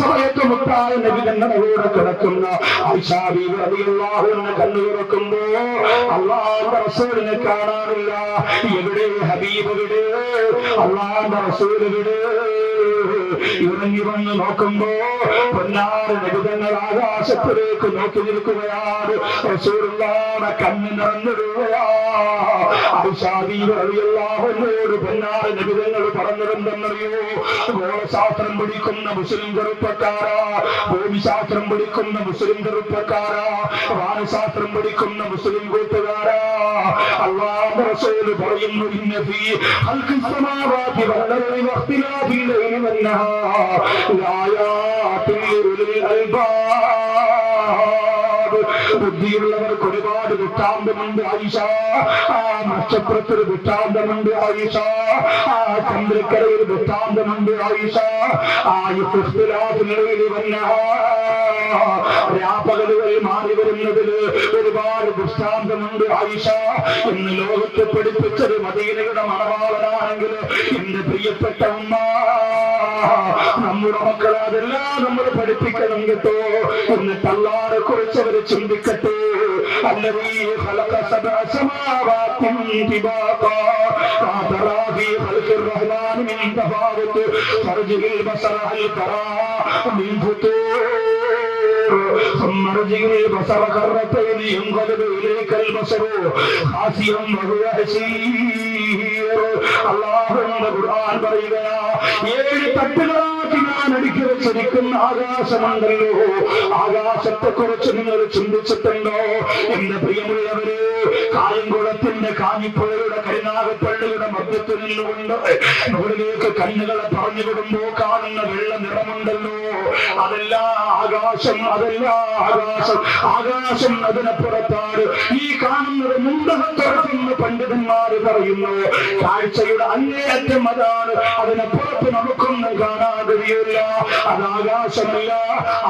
സമയത്ത് മുത്തായ നബി തങ്ങളുടെ കൂടെ കിടക്കുന്ന ഐഷാബി റളിയല്ലാഹുവിനെ കണ്ണു തുറക്കുമ്പോ അള്ളാഹുന്റെ റസൂലിനെ കാണാനില്ല. എവിടെ ഹബീബ് റസൂൽ എവിടെ? ഇറങ്ങി വന്ന് നോക്കുമ്പോ പൊന്നാറ് നിബിധങ്ങൾ ആകാശത്തിലേക്ക് നോക്കി നിൽക്കുകയാണ്. കണ്ണു കണ്ണ് നിറഞ്ഞിടുകയാ. ോട് പൊന്നാറ് നിബിധങ്ങൾ പറഞ്ഞിരുന്നെന്നറിയോ ഗോളശാസ്ത്രം പഠിക്കുന്ന മുസ്ലിം ചെറുപ്പക്കാരാ. ഭൂമിശാസ്ത്രം പഠിക്കുന്ന മുസ്ലിം ചെറുപ്പക്കാരാ. വാനശാസ്ത്രം പഠിക്കുന്ന മുസ്ലിം കൂട്ടുകാരാ. അള്ളാഹു റസൂൽ പറയുന്നു ഫീ ഖൽഖി സമാവാതി വൽ അർളി വഖ്തിലാഫിൽ ലൈലി വൻ നഹാർ. ലആയാതിൻ ലിഉലിൽ അൽബാബ്. ബുദ്ധിയുള്ളവർക്ക് ഒരുപാട് ദൃഷ്ടാന്തമുണ്ട് ആയിഷ. ആ നക്ഷത്രത്തിൽ വൃത്താന്തമുണ്ട് ആയിഷ. ആ ചന്ദ്രക്കരയിൽ വൃത്താന്തമുണ്ട് ആയിഷ. ആ ഇഖ്തിലാഫിൽ വന്ന രാപ്പകലുകൾ മാറി വരുന്നതിൽ ഒരുപാട് ദൃഷ്ടാന്തമുണ്ട് ആയിഷ. എന്ന് ലോകത്തെ പഠിപ്പിച്ചത് മദീനയുടെ മണവാളനാണെങ്കിൽ എന്റെ പ്രിയപ്പെട്ട ഉമ്മ നമ്മുടെ മക്കൾ അതെല്ലാം നമ്മൾ പഠിപ്പിക്കണം കേട്ടോ എന്നിട്ട് അല്ലാതെ കുറിച്ച് അവർ ചിന്തിക്കട്ടെ الذي خلق سبع سماوات طباقا ما ترى في خلق الرحمن من تفاوت فرجه البصر هل ترى من فتور ثم ارجع البصر كرتين ينقلب اليك البصر خاسئا وهو حسير അള്ളാഹുവിന്റെ ഖുർആൻ പറയുകയാ ഏഴ് തട്ടുകളാക്കി ഞാൻ അടുക്കി ആകാശമുണ്ടല്ലോ ആകാശത്തെ കുറിച്ച് നിങ്ങൾ ചിന്തിച്ചിട്ടുണ്ടോ എന്റെ പ്രിയമുള്ളവര് കായംകുളത്തിന്റെ കാഞ്ഞിപ്പുഴയുടെ കരിനാഗപ്പള്ളിയുടെ മധ്യത്തിൽ നിന്നുകൊണ്ട് മുകളിലേക്ക് കണ്ണുകളെ പറഞ്ഞു വിടുമ്പോ കാണുന്ന വെള്ള നിറമുണ്ടല്ലോ അതല്ല ആകാശം അതല്ല ആകാശം ആകാശം അതിനപ്പുറത്താണ് ഈ കാണുന്നത് മുണ്ടകത്തുറക്കുന്ന പണ്ഡിതന്മാര് പറയുന്നു കാഴ്ചയുടെ അങ്ങേയറ്റം അതാണ് അതിനപ്പുറത്ത് നമുക്കൊന്നും കാണാൻ കഴിയില്ല അത് ആകാശമല്ല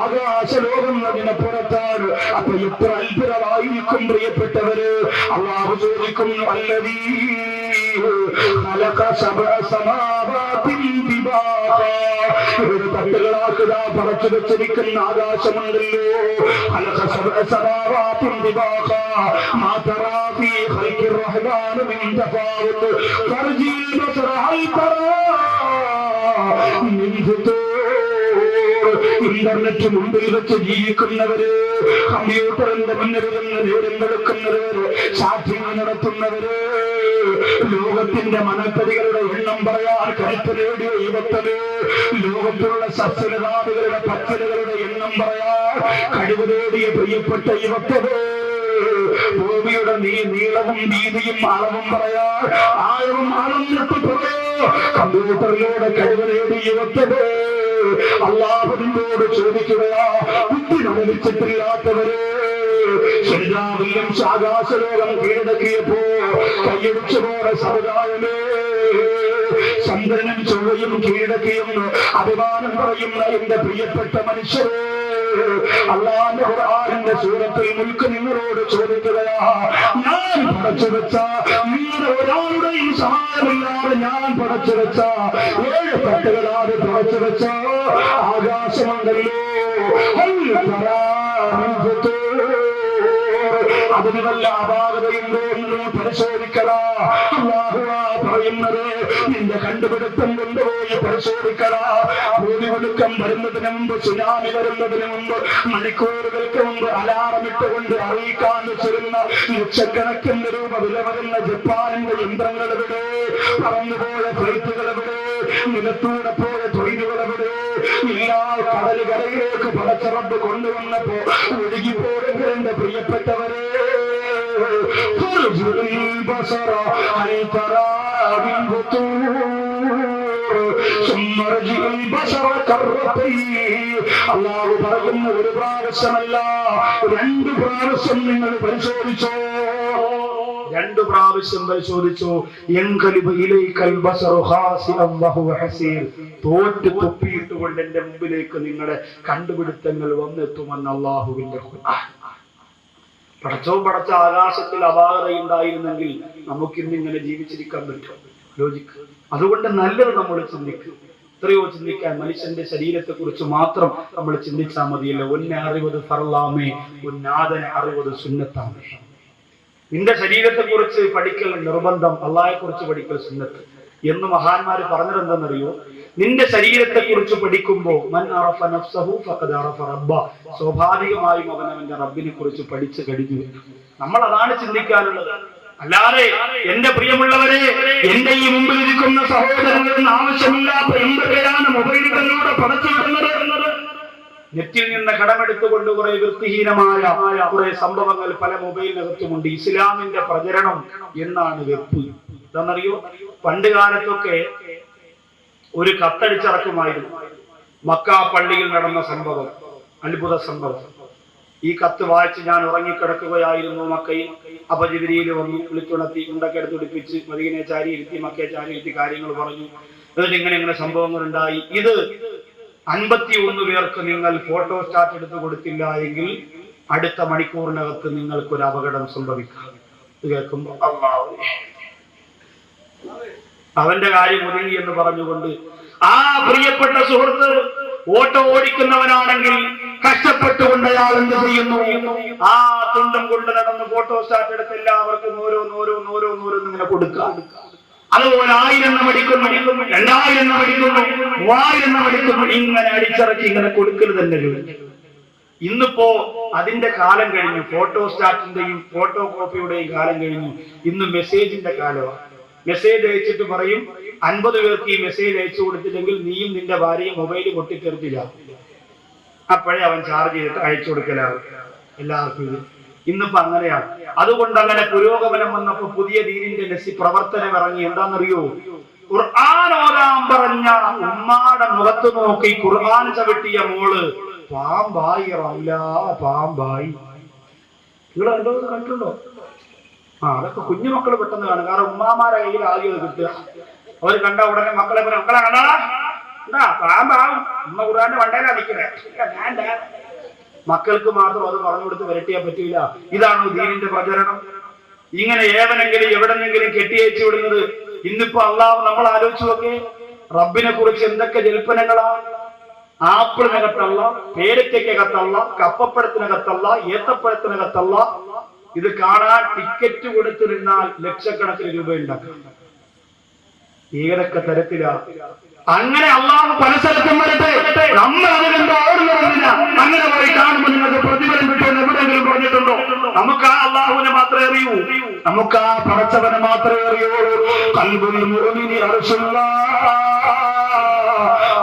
ആകാശലോകം അതിനപ്പുറത്താണ് അപ്പൊ എത്ര അത്ഭുതമായിരിക്കും പ്രിയപ്പെട്ടവര് അള്ളാഹു ചോദിക്കുന്നു അല്ലതീ خلق سبع سماوات طباقا ഒരു തട്ടുകളാക്കുക പറച്ചു വെച്ചിരിക്കുന്ന ആകാശമുണ്ടല്ലോ ഇന്റർനെറ്റ് മുമ്പിൽ വെച്ച് ജീവിക്കുന്നവര് കമ്പ്യൂട്ടറിന്റെ മുന്നിൽ നിന്ന് നേരം വെളുക്കുന്നവര് സാധ്യത നടത്തുന്നവര് ലോകത്തിന്റെ മനക്കടികളുടെ എണ്ണം പറയാൻ കരുത്ത് നേടിയ യുവത്തത് ലോകത്തിലുള്ള സസ്യലതാദികളുടെ പച്ചലുകളുടെ എണ്ണം പറയാൻ കഴിവ് നേടിയ പ്രിയപ്പെട്ട യുവത്തത് ഭൂമിയുടെ നീ നീളവും വീതിയും അളവും പറയാൻ ആഴവും അളന്നിട്ട് പറയോ കമ്പ്യൂട്ടറിലൂടെ കഴിവ് നേടി യുവത്തത് അള്ളാഹുവിനോട് ചോദിക്കുകയാ ബുദ്ധി ലഭിച്ചിട്ടില്ലാത്തവര് ശരിയാവില്യം ആകാശലോകം കീഴടക്കിയപ്പോ കൈയടിച്ചു പോയ സമുദായമേ ചന്ദ്രനും ചൊവ്വയും കീഴടക്കിയും അഭിമാനം പറയുന്ന എന്റെ പ്രിയപ്പെട്ട മനുഷ്യരെ അള്ളാന്റെ ഖുർആനിന്റെ സൂറത്തിൽ മുൽക്ക് നിങ്ങളോട് ചോദിക്കുകയാ ഞാൻ പടച്ചു വെച്ച ഒരാളുടെയും സഹായമില്ലാതെ ഞാൻ പടച്ചു വെച്ച ഏഴ് തട്ടുകളാതെ പടച്ചു വെച്ച ആകാശമുണ്ടല്ലോ അതിന് വല്ല അപാകതയുണ്ടോ എന്ന് പരിശോധിക്കടാ. അല്ലാഹുവാ പറയുന്നത് നിന്റെ കണ്ടുപിടുത്തം കൊണ്ടുപോയി പരിശോധിക്കടാ. ഭൂമി ഒടുക്കം വരുന്നതിന് മുമ്പ് സുനാമി വരുന്നതിന് മുമ്പ് മണിക്കൂറുകൾക്ക് മുമ്പ് അലാറമിട്ടുകൊണ്ട് അറിയിക്കാൻ വെച്ചിരുന്ന ലക്ഷക്കണക്കിന് രൂപ വില വരുന്ന ജപ്പാനിന്റെ യന്ത്രങ്ങൾ എവിടെ? പറന്നുപോയ ഫ്ലൈറ്റുകൾ എവിടെ? ഇലത്തൂടെ തൊഴിലുകളവിടെ എല്ലാ കടലുകരയിലേക്ക് പടച്ചിറപ്പ് കൊണ്ടുവന്നപ്പോ ഒഴുകി പോരെങ്കിലും എന്റെ പ്രിയപ്പെട്ടവരെ. ഒരു ബസറ അനിതറാകും അള്ളാഹു പറയുന്ന ഒരു പ്രാവശ്യമല്ല രണ്ട് പ്രാവശ്യം നിങ്ങൾ പരിശോധിച്ചോ? രണ്ടു പ്രാവശ്യം പരിശോധിച്ചു. തോറ്റ് തൊപ്പിയിട്ടുകൊണ്ട് എന്റെ മുമ്പിലേക്ക് നിങ്ങളുടെ കണ്ടുപിടുത്തങ്ങൾ വന്നെത്തുമെന്ന് അള്ളാഹുവിന്റെ പടച്ചവും പടച്ചോ പടച്ച ആകാശത്തിൽ അപാകതയുണ്ടായിരുന്നെങ്കിൽ നമുക്കിന്ന് ഇങ്ങനെ ജീവിച്ചിരിക്കാൻ പറ്റും. ലോജിക്ക് അതുകൊണ്ട് നല്ലത് നമ്മൾ ചിന്തിക്കും. എത്രയോ ചിന്തിക്കാൻ മനുഷ്യന്റെ ശരീരത്തെ കുറിച്ച് മാത്രം നമ്മൾ ചിന്തിച്ചാൽ മതിയല്ലോ. ഒന്നെ അറിവത് ഫറലാമേ ഒന്നാദനെ അറിവത് സുന്നത്താമേ. നിന്റെ ശരീരത്തെ കുറിച്ച് പഠിക്കൽ നിർബന്ധം അള്ളാഹെ കുറിച്ച് പഠിക്കൽ സുന്നത്ത്. എന്ന് മഹാന്മാര് പറഞ്ഞതെന്തെന്നറിയോ? നിന്റെ ശരീരത്തെ കുറിച്ച് പഠിക്കുമ്പോൾ മൻ അറഫ നഫ്സഹു റബ്ബ സ്വാഭാവികമായും അവൻ അവന്റെ റബ്ബിനെ കുറിച്ച് പഠിച്ചു കഴിഞ്ഞു നമ്മൾ അതാണ് ചിന്തിക്കാനുള്ളത്. അല്ലാതെ എന്റെ പ്രിയമുള്ളവരെ എന്റെ ഈ മുമ്പിൽ ഇരിക്കുന്ന സഹോദരങ്ങളിൽ ആവശ്യമില്ലാത്ത എന്ത് പേരാണ് മൊബൈലുകളിലൂടെ പടച്ചു വിടുന്നത് നെറ്റിൽ നിന്ന് കടമെടുത്തുകൊണ്ട് കുറെ വൃത്തിഹീനമായ കുറെ സംഭവങ്ങൾ പല മൊബൈലിനകത്തുമുണ്ട്. ഇസ്ലാമിന്റെ പ്രചരണം എന്നാണ് വെപ്പ്. ഇതെന്നറിയോ? പണ്ട് കാലത്തൊക്കെ ഒരു കത്തടിച്ചിറക്കുമായിരുന്നു മക്ക പള്ളിയിൽ നടന്ന സംഭവം അത്ഭുത സംഭവം. ഈ കത്ത് വായിച്ച് ഞാൻ ഉറങ്ങിക്കിടക്കുകയായിരുന്നു മക്കയിൽ. അപ്പൊ ജിബിരിയിൽ വന്നു വിളിച്ചുണർത്തി ഉണ്ടൊക്കെ എടുത്ത് പിടിപ്പിച്ച് മദീനെ ചാരി ഇരുത്തി മക്കയെ ചാരിയിരുത്തി കാര്യങ്ങൾ പറഞ്ഞു. എന്നിട്ട് ഇങ്ങനെ ഇങ്ങനെ സംഭവങ്ങൾ ഉണ്ടായി ഇത് അൻപത്തി ഒന്ന് പേർക്ക് നിങ്ങൾ ഫോട്ടോ സ്റ്റാറ്റ് എടുത്തു കൊടുത്തില്ല എങ്കിൽ അടുത്ത മണിക്കൂറിനകത്ത് നിങ്ങൾക്ക് ഒരു അപകടം സംഭവിക്കാം. ഇത് കേൾക്കുമ്പോൾ. അവന്റെ കാര്യം ഒതുങ്ങി എന്ന് പറഞ്ഞുകൊണ്ട് ആ പ്രിയപ്പെട്ട സുഹൃത്ത് ഓട്ടോ ഓടിക്കുന്നവനാണെങ്കിൽ കഷ്ടപ്പെട്ടുകൊണ്ട് അയാൾ എന്ത് ചെയ്യുന്നു? ആ തുണ്ടം കൊണ്ട് നടന്ന് ഫോട്ടോ സ്റ്റാർട്ട് എടുത്ത് എല്ലാവർക്കും ഓരോന്ന് ഓരോന്ന് ഓരോന്ന് ഓരോന്ന് ഇങ്ങനെ കൊടുക്കാം അതുപോലെ ആയിരം എണ്ണം അടിക്കുന്നു രണ്ടായിരം എണ്ണം അടിക്കുന്നു മൂവായിരം എണ്ണം അടിക്കുന്നു ഇങ്ങനെ അടിച്ചിറക്കി ഇങ്ങനെ കൊടുക്കൽ തന്നെ ഇന്നിപ്പോ അതിന്റെ കാലം കഴിഞ്ഞു ഫോട്ടോ സ്റ്റാറ്റിന്റെയും ഫോട്ടോ കോപ്പിയുടെയും കാലം കഴിഞ്ഞു. ഇന്ന് മെസ്സേജിന്റെ കാലമാണ് മെസ്സേജ് അയച്ചിട്ട് പറയും അൻപത് പേർക്ക് ഈ മെസ്സേജ് അയച്ചു കൊടുത്തില്ലെങ്കിൽ നീയും നിന്റെ ഭാര്യയും മൊബൈൽ പൊട്ടിത്തെറിച്ചില്ല. അപ്പോഴേ അവൻ ചാർജ് ചെയ്തിട്ട് അയച്ചു കൊടുക്കലാവും എല്ലാവർക്കും ഇത് ഇന്നിപ്പോ അങ്ങനെയാണ്. അതുകൊണ്ട് അങ്ങനെ പുരോഗമനം വന്നപ്പോ പുതിയ ദീനിന്റെ ലസി പ്രവർത്തനം ഇറങ്ങി. എന്താണെന്നറിയോ? ഖുർആൻ പറഞ്ഞ ഉമ്മാടെ മുഖത്ത് നോക്കി ഖുർആൻ ചവിട്ടിയ മോൾ പാമ്പായി റല്ല പാമ്പായി. നിങ്ങൾ കണ്ടോ കണ്ടിട്ടുണ്ടോ? ആ അതൊക്കെ കുഞ്ഞുമക്കൾ പെട്ടെന്ന് കാണും. കാരണം ഉമ്മാമാരെ കയ്യിൽ ആദ്യം കിട്ടുക. അവർ കണ്ട ഉടനെ മക്കളെ മക്കളെ കണ്ടാ? പാമ്പാവും ഉമ്മ ഖുർആന്റെ വണ്ടയിലാ ദാ. മക്കൾക്ക് മാത്രം അത് പറഞ്ഞു കൊടുത്ത് വരട്ടിയാ പറ്റില്ല ഇതാണ് ദീനിന്റെ പ്രചരണം? ഇങ്ങനെ ഏവനെങ്കിലും എവിടെന്നെങ്കിലും കെട്ടിയച്ചു വിടുന്നത് ഇന്നിപ്പോ അള്ളാഹ് നമ്മൾ ആലോചിച്ചു നോക്കേ റബ്ബിനെ കുറിച്ച് എന്തൊക്കെ ജൽപ്പനങ്ങളാ? ആപ്പിളിനകത്തല്ല പേരയ്ക്കകത്തല്ല കപ്പപ്പഴത്തിനകത്തല്ല ഏത്തപ്പഴത്തിനകത്തല്ല. ഇത് കാണാൻ ടിക്കറ്റ് കൊടുത്തിരുന്നാൽ ലക്ഷക്കണക്കിന് രൂപ ഉണ്ടാക്കാം ഏതൊക്കെ തരത്തിലാ? അങ്ങനെ അള്ളാഹു പല സ്ഥലത്തും വരട്ടെ. നമ്മൾ അതിനെന്തോ ഓടുന്നില്ല അങ്ങനെ പോയി കാണുമ്പോൾ നിങ്ങൾക്ക് പ്രതിഫലം കിട്ടുമെന്ന് എവിടെയെങ്കിലും പറഞ്ഞിട്ടുണ്ടോ? നമുക്ക് ആ അള്ളാഹുവിനെ മാത്രമേ അറിയൂ. നമുക്ക് ആ പടച്ചവനെ മാത്രമേ അറിയൂ കൽബുൽ മുഅ്മിനി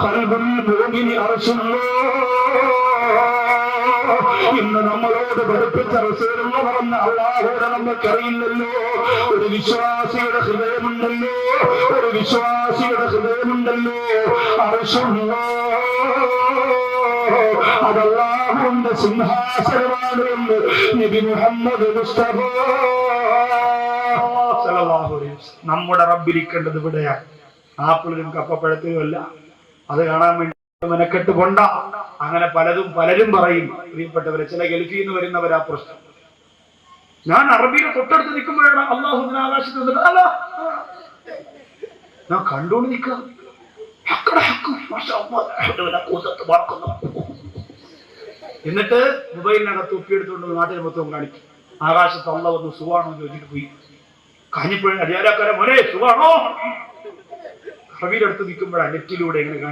കൽബുൽ മുഅ്മിനി ഇന്ന് നമ്മളോട് പഠിപ്പിച്ച റസൂലുള്ള പറഞ്ഞ അള്ളാഹുടെ ഒരു വിശ്വാസിയുടെ ഹൃദയമുണ്ടല്ലോ. ഒരു വിശ്വാസിയുടെ ഹൃദയമുണ്ടല്ലോ. അർശുള്ള അതല്ലാഹുന്റെ സിംഹാസനമാണ് എന്ന് നബി മുഹമ്മദ് മുസ്തഫ. നമ്മുടെ റബ്ബിരിക്കേണ്ടത് ഇവിടെയാണ് ആപ്പിളിനും കപ്പപ്പഴത്തിനും അല്ല. അത് കാണാൻ വേണ്ടി മെനക്കെട്ട് കൊണ്ട അങ്ങനെ പലതും പലരും പറയും. പ്രിയപ്പെട്ടവരെ ചില ഗൾഫിൽ നിന്ന് വരുന്നവരാ പ്രശ്നം. ഞാൻ അറബിയുടെ തൊട്ടടുത്ത് നിൽക്കുമ്പോഴാണ് അള്ളാഹു ആകാശത്ത് അല്ല ഞാൻ കണ്ടോണ്ട് നിൽക്കാം. എന്നിട്ട് മൊബൈലിനകത്ത് ഒപ്പിയെടുത്തുകൊണ്ട് നാട്ടിൽ മൊത്തം കാണിക്കും. ആകാശത്ത് അള്ള വന്ന് സുഖാണോ ചോദിച്ചിട്ട് പോയി. കാഞ്ഞിപ്പോഴും അടിയാരാക്കാരെ മോനെ സുഖാണോ അറബിയുടെ അടുത്ത് നിൽക്കുമ്പോഴാണ് നെറ്റിലൂടെ കാണിക്കും